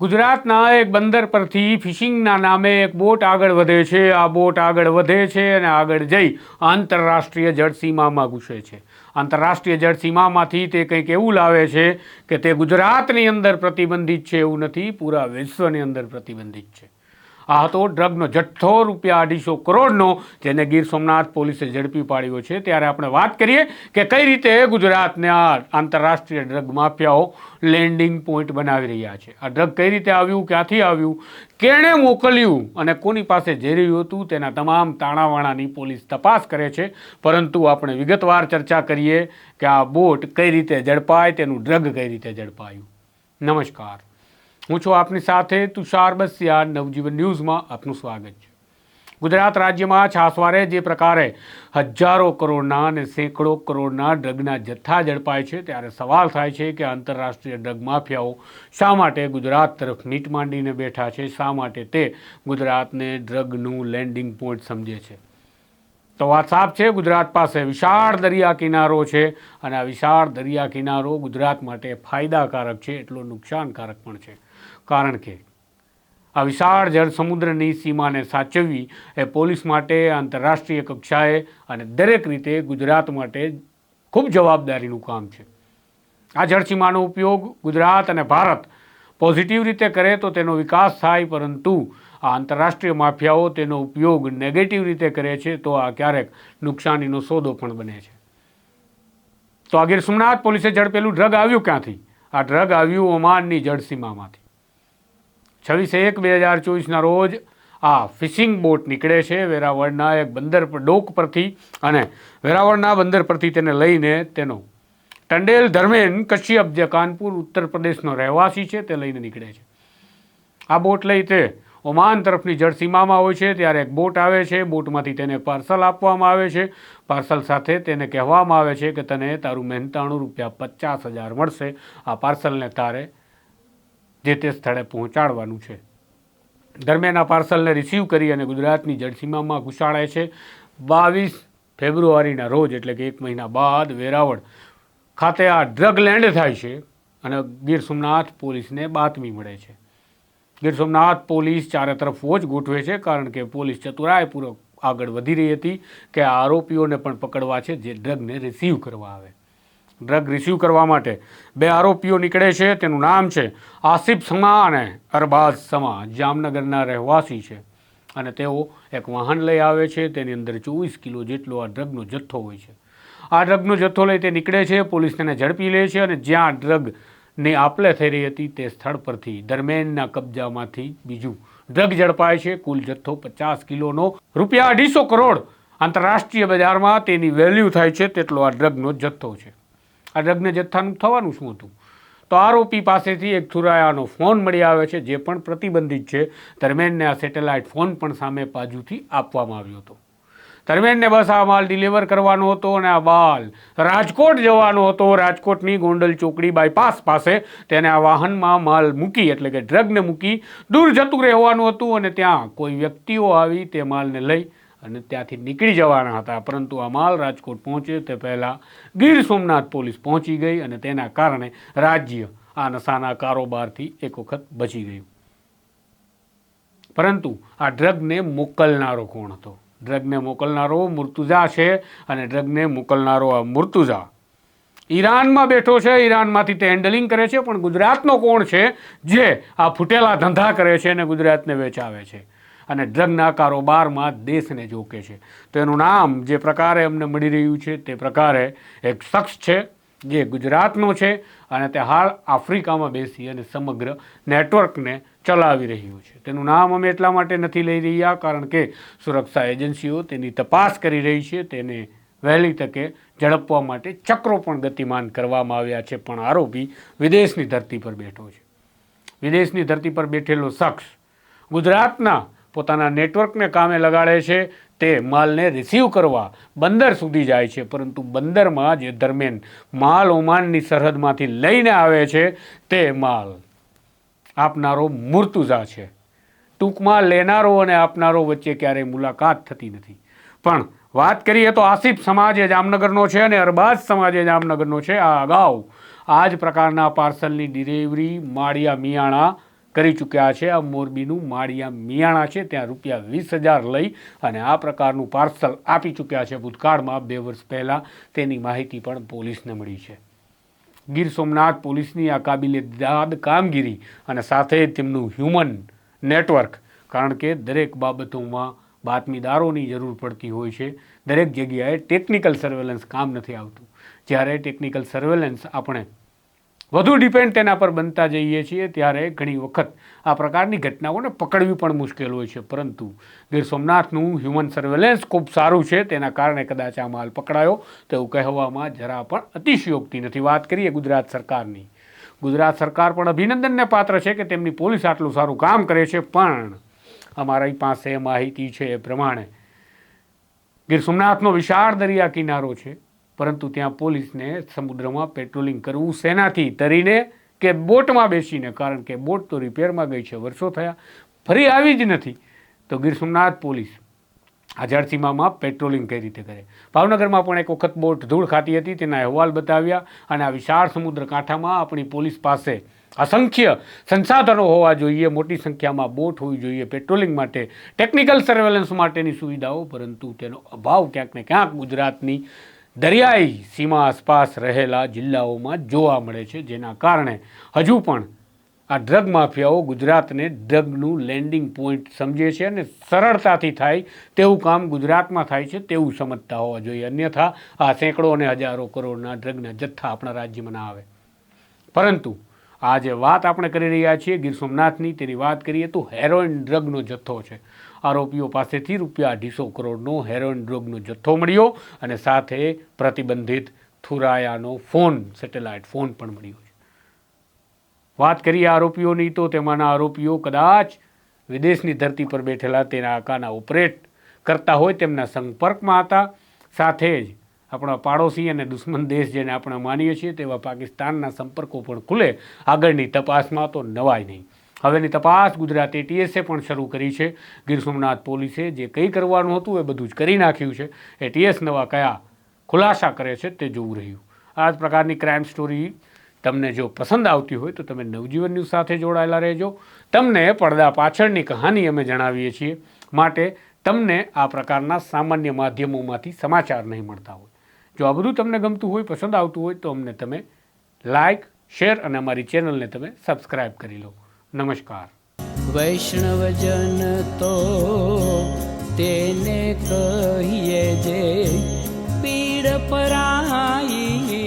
ગુજરાતના એક બંદર પરથી ફિશિંગના નામે એક બોટ આગળ વધે છે. આ બોટ આગળ વધે છે અને આગળ જઈ આંતરરાષ્ટ્રીય જળસીમામાં ઘૂસે છે. આંતરરાષ્ટ્રીય જળસીમામાંથી તે કંઈક એવું લાવે છે કે તે ગુજરાતની અંદર પ્રતિબંધિત છે એવું નથી, પૂરા વિશ્વની અંદર પ્રતિબંધિત છે. આ હતો ડ્રગનો જથ્થો, રૂપિયા અઢીસો કરોડનો, જેને ગીર સોમનાથ પોલીસે ઝડપી પાડ્યો છે. ત્યારે આપણે વાત કરીએ કે કઈ રીતે ગુજરાતને આ આંતરરાષ્ટ્રીય ડ્રગ માફિયાઓ લેન્ડિંગ પોઈન્ટ બનાવી રહ્યા છે. આ ડ્રગ કઈ રીતે આવ્યું, ક્યાંથી આવ્યું, કેણે મોકલ્યું અને કોની પાસે જઈ રહ્યું હતું, તેના તમામ તાણાવાણાની પોલીસ તપાસ કરે છે. પરંતુ આપણે વિગતવાર ચર્ચા કરીએ કે આ બોટ કઈ રીતે ઝડપાય, તેનું ડ્રગ કઈ રીતે ઝડપાયું. નમસ્કાર. હું છું આપની સાથે તુષાર બસિયા નવજીવન ન્યૂઝમાં આપનું સ્વાગત છે. ગુજરાત રાજ્યમાં છાસવારે જે પ્રકારે હજારો કરોડના અને સેંકડો કરોડના ડ્રગના જથ્થા ઝડપાય છે, ત્યારે સવાલ થાય છે કે આંતરરાષ્ટ્રીય ડ્રગ માફિયાઓ શા માટે ગુજરાત તરફ નીટ માંડીને બેઠા છે? શા માટે તે ગુજરાતને ડ્રગનું લેન્ડિંગ પોઈન્ટ સમજે છે? તો વાત સાફ છે, ગુજરાત પાસે વિશાળ દરિયા કિનારો છે અને આ વિશાળ દરિયા કિનારો ગુજરાત માટે ફાયદાકારક છે, એટલો નુકસાનકારક પણ છે. કારણ કે આ વિશાળ જળ સમુદ્રની સીમાને સાચવવી એ પોલીસ માટે, આંતરરાષ્ટ્રીય કક્ષાએ અને દરેક રીતે ગુજરાત માટે ખૂબ જવાબદારીનું કામ છે. આ જળસીમાનો ઉપયોગ ગુજરાત અને ભારત પોઝિટિવ રીતે કરે તો તેનો વિકાસ થાય, પરંતુ આ આંતરરાષ્ટ્રીય માફિયાઓ તેનો ઉપયોગ નેગેટિવ રીતે કરે છે તો આ ક્યારેક નુકસાનીનો સોદો પણ બને છે. તો આ ગીર સોમનાથ પોલીસે ઝડપેલું ડ્રગ આવ્યું ક્યાંથી? આ ડ્રગ આવ્યું ઓમાનની જળસીમામાંથી. છવ્વીસ એક બે હજાર ચોવીસના રોજ આ ફિશિંગ બોટ નીકળે છે. વેરાવળના એક બંદર ડોક પરથી અને વેરાવળના બંદર પરથી તેને લઈને તેનો ટંડેલ ધર્મેન કશ્યપ જે કાનપુર ઉત્તર પ્રદેશનો રહેવાસી છે, તે લઈને નીકળે છે. આ બોટ લઈ તે ઓમાન તરફની જળસીમામાં હોય છે, ત્યારે એક બોટ આવે છે, બોટમાંથી તેને પાર્સલ આપવામાં આવે છે. પાર્સલ સાથે તેને કહેવામાં આવે છે કે તને તારું મહેનતાણું રૂપિયા પચાસ હજાર મળશે. આ પાર્સલને તારે જે તે સ્થળે પહોંચાડવાનું છે. દરમિયાન આ પાર્સલને રિસીવ કરી અને ગુજરાતની જળસીમામાં ઘુસાડાય છે. બાવીસ ફેબ્રુઆરીના રોજ, એટલે કે એક મહિના બાદ વેરાવળ ખાતે આ ડ્રગ લેન્ડ થાય છે અને ગીર સોમનાથ પોલીસને બાતમી મળે છે. ગીર સોમનાથ પોલીસ ચારે તરફ વોચ ગોઠવે છે કારણ કે પોલીસ ચતુરાયપૂર્વક આગળ વધી રહી હતી કે આ આરોપીઓને પણ પકડવા છે જે ડ્રગને રિસીવ કરવા આવે. ડ્રગ રિસીવ કરવા માટે બે આરોપીઓ નીકળે છે, તેનું નામ છે આસિફ સમા અને અરબાઝ સમા, જામનગરના રહેવાસી છે. અને તેઓ એક વાહન લઈ આવે છે, તેની અંદર ચોવીસ કિલો જેટલો આ ડ્રગનો જથ્થો હોય છે. આ ડ્રગનો જથ્થો લઈ તે નીકળે છે. પોલીસ તેને ઝડપી લે છે અને જ્યાં ડ્રગની આપલે થઈ રહી હતી તે સ્થળ પરથી દરમિયાનના કબજામાંથી બીજું ડ્રગ ઝડપાય છે. કુલ જથ્થો પચાસ કિલોનો રૂપિયા અઢીસો કરોડ આંતરરાષ્ટ્રીય બજારમાં તેની વેલ્યુ થાય છે તેટલો આ ડ્રગનો જથ્થો છે. આ ડ્રગને જથ્થાનું થવાનું શું હતું? તો આરોપી પાસેથી એક થુરાયાનો ફોન મળી આવે છે, જે પણ પ્રતિબંધિત છે. દરમિયાનને આ સેટેલાઇટ ફોન પણ સામે બાજુથી આપવામાં આવ્યો હતો. દરમિયાનને બસ આ માલ ડિલિવર કરવાનો હતો અને આ માલ રાજકોટ જવાનો હતો. રાજકોટની ગોંડલ ચોકડી બાયપાસ પાસે તેને આ વાહનમાં માલ મૂકી, એટલે કે ડ્રગને મૂકી દૂર જતું રહેવાનું હતું અને ત્યાં કોઈ વ્યક્તિઓ આવી તે માલને લઈ અને ત્યાંથી નીકળી જવાના હતા. પરંતુ આ માલ રાજકોટ પહોંચે તે પહેલાં ગીર સોમનાથ પોલીસ પહોંચી ગઈ અને તેના કારણે રાજ્ય આ નશાના કારોબારથી એક વખત બચી ગયું. પરંતુ આ ડ્રગને મોકલનારો કોણ હતો? ડ્રગને મોકલનારો મુર્તુઝા છે અને ડ્રગને મોકલનારો આ મુર્તુઝા ઈરાનમાં બેઠો છે, ઈરાનમાંથી તે હેન્ડલિંગ કરે છે, પણ ગુજરાતનો કોણ છે? જે આ ફૂટેલા ધંધા કરે છે અને ગુજરાતને વેચાવે છે. અને ડ્રગના કારોબારમાં દેશને જોકે છે. તો એનું નામ જે પ્રકારે અમને મળી રહ્યું છે, તે પ્રકારે એક શખ્સ છે જે ગુજરાતનો છે અને તે હાલ આફ્રિકામાં બેસી અને સમગ્ર નેટવર્કને ચલાવી રહ્યું છે. તેનું નામ અમે એટલા માટે નથી લઈ રહ્યા કારણ કે સુરક્ષા એજન્સીઓ તેની તપાસ કરી રહી છે. તેને વહેલી તકે ઝડપવા માટે ચક્રો પણ ગતિમાન કરવામાં આવ્યા છે, પણ આરોપી વિદેશની ધરતી પર બેઠો છે. વિદેશની ધરતી પર બેઠેલો શખ્સ ગુજરાતના પોતાના નેટવર્કને કામે લગાડે છે તે માલને રિસીવ કરવા બંદર સુધી જાય છે. પરંતુ બંદરમાં જે દરમિયાન માલ ઓમાનની સરહદમાંથી લઈને આવે છે, તે માલ આપનારો મુર્તુઝા છે. ટૂંકમાં લેનારો અને આપનારો વચ્ચે ક્યારેય મુલાકાત થતી નથી. પણ વાત કરીએ તો આસિફ સમાજ એ જામનગરનો છે અને અરબાઝ સમાજ એ જામનગરનો છે. આ અગાઉ આ જ પ્રકારના પાર્સલની ડિલિવરી માળિયા મિયાણા કરી ચૂક્યા છે. આ મોરબીનું માળિયા મિયાણા છે. ત્યાં રૂપિયા વીસ હજાર લઈ અને આ પ્રકારનું પાર્સલ આપી ચૂક્યા છે. ભૂતકાળમાં બે વર્ષ પહેલાં તેની માહિતી પણ પોલીસને મળી છે. ગીર સોમનાથ પોલીસની આ કાબિલેદાદ કામગીરી અને સાથે તેમનું હ્યુમન નેટવર્ક, કારણ કે દરેક બાબતોમાં બાતમીદારોની જરૂર પડતી હોય છે. દરેક જગ્યાએ ટેકનિકલ સર્વેલન્સ કામ નથી આવતું. જ્યારે ટેકનિકલ સર્વેલન્સ આપણે વધુ ડિપેન્ડ તેના પર બનતા જઈએ છીએ ત્યારે ઘણી વખત આ પ્રકારની ઘટનાઓને પકડવી પણ મુશ્કેલ હોય છે. પરંતુ ગીર સોમનાથનું હ્યુમન સર્વેલન્સ ખૂબ સારું છે. તેના કારણે કદાચ આ માલ પકડાયો તેવું કહેવામાં જરા પણ અતિશયોક્તિ નથી. વાત કરીએ ગુજરાત સરકારની. ગુજરાત સરકાર પણ અભિનંદનને પાત્ર છે કે તેમની પોલીસ આટલું સારું કામ કરે છે. પણ અમારી પાસે માહિતી છે એ પ્રમાણે ગીર સોમનાથનો વિશાળ દરિયા કિનારો છે. પરંતુ ત્યાં પોલીસને સમુદ્રમાં પેટ્રોલિંગ કરવું શેનાથી તરીને કે બોટમાં બેસીને, કારણ કે બોટ તો રિપેરમાં ગઈ છે, વર્ષો થયા, ફરી આવી જ નથી. તો ગીર સોમનાથ પોલીસ આ જળસીમામાં પેટ્રોલિંગ કઈ રીતે કરે? ભાવનગરમાં પણ એક વખત બોટ ધૂળ ખાતી હતી, તેના અહેવાલ બતાવ્યા અને આ વિશાળ સમુદ્ર કાંઠામાં આપણી પોલીસ પાસે અસંખ્ય સંસાધનો હોવા જોઈએ. મોટી સંખ્યામાં બોટ હોવી જોઈએ પેટ્રોલિંગ માટે, ટેકનિકલ સર્વેલન્સ માટેની સુવિધાઓ, પરંતુ તેનો અભાવ ક્યાંક ને ક્યાંક ગુજરાતની દરિયાઈ સીમા આસપાસ રહેલા જિલ્લાઓમાં જોવા મળે છે, જેના કારણે હજુ પણ આ ડ્રગ માફિયાઓ ગુજરાતને ડ્રગનું લેન્ડિંગ પોઈન્ટ સમજે છે અને સરળતાથી થાય તેવું કામ ગુજરાતમાં થાય છે તેવું સમજતા હોવા જોઈએ. અન્યથા આ સેંકડો અને હજારો કરોડના ડ્રગના જથ્થા આપણા રાજ્યમાં ના આવે. પરંતુ આ જે વાત આપણે કરી રહ્યા છીએ ગીર સોમનાથની. તેની વાત કરીએ તો હેરોઇન ડ્રગનો જથ્થો છે. આરોપીઓ પાસેથી રૂપિયા અઢીસો કરોડનો હેરોઇન ડ્રગનો જથ્થો મળ્યો અને સાથે પ્રતિબંધિત થુરાયાનો ફોન, સેટેલાઇટ ફોન પણ મળ્યો છે. વાત કરીએ આરોપીઓની તો તેમાંના આરોપીઓ કદાચ વિદેશની ધરતી પર બેઠેલા તેના આકાના ઓપરેટ કરતા હોય તેમના સંપર્કમાં હતા. સાથે જ આપણા પાડોશી અને દુશ્મન દેશ જેને આપણે માનીએ છીએ તેવા પાકિસ્તાનના સંપર્કો પણ ખુલે. આગળની તપાસમાં તો નવાય નહીં. હવેની તપાસ ગુજરાત એટીએસે પણ શરૂ કરી છે. ગીર સોમનાથ પોલીસે જે કંઈ કરવાનું હતું એ બધું જ કરી નાખ્યું છે. એટીએસ નવા કયા ખુલાસા કરે છે તે જોવું રહ્યું. આ જ પ્રકારની ક્રાઇમ સ્ટોરી તમને જો પસંદ આવતી હોય તો તમે નવજીવન ન્યૂઝ સાથે જોડાયેલા રહેજો. તમને પડદા પાછળની કહાની અમે જણાવીએ છીએ. માટે તમને આ પ્રકારના સામાન્ય માધ્યમોમાંથી સમાચાર નહીં મળતા હોય. જો આ બધું તમને ગમતું હોય, પસંદ આવતું હોય, તો અમને તમે લાઇક શેર અને અમારી ચેનલને તમે સબસ્ક્રાઈબ કરી લો. નમસ્કાર. વૈષ્ણવજન તો તેને કહીએ જે પીડ પરાઈ